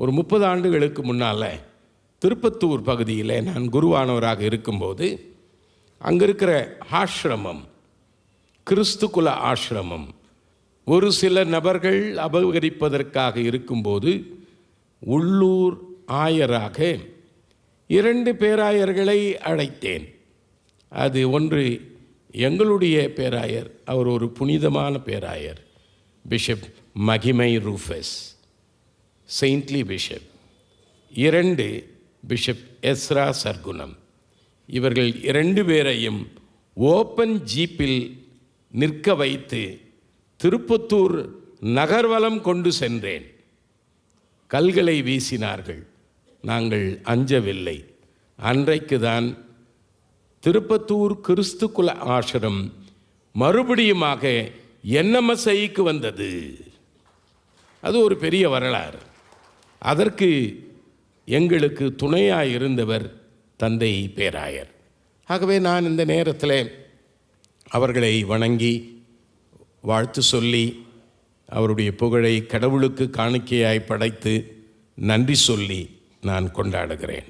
ஒரு முப்பது ஆண்டுகளுக்கு முன்னால் திருப்பத்தூர் பகுதியில் நான் குருவானவராக இருக்கும்போது அங்கே இருக்கிற ஆசிரமம் கிறிஸ்துகுல ஆசிரமம் ஒரு சில நபர்கள் அபகரிப்பதற்காக இருக்கும்போது உள்ளூர் ஆயராக இரண்டு பேராயர்களை அழைத்தேன். அது ஒன்று எங்களுடைய பேராயர் அவர் ஒரு புனிதமான பேராயர் பிஷப் மகிமை ரூஃபஸ் செயின்ட்லி பிஷப் இரண்டு பிஷப் எஸ்ரா சர்க்குணம் இவர்கள் இரண்டு பேரையும் ஓப்பன் ஜீப்பில் நிற்க வைத்து திருப்பத்தூர் நகர்வலம் கொண்டு சென்றேன். கல்களை வீசினார்கள். நாங்கள் அஞ்சவில்லை. அன்றைக்கு தான் திருப்பத்தூர் கிறிஸ்துக்குல ஆசிரம் மறுபடியுமாக என்எம்எஸ்ஐக்கு வந்தது. அது ஒரு பெரிய வரலாறு. அதற்கு எங்களுக்கு துணையாக இருந்தவர் தந்தை பேராயர். ஆகவே நான் இந்த நேரத்தில் அவர்களை வணங்கி வாழ்த்து சொல்லி அவருடைய புகழை கடவுளுக்கு காணிக்கையாய் படைத்து நன்றி சொல்லி நான் கொண்டாடுகிறேன்.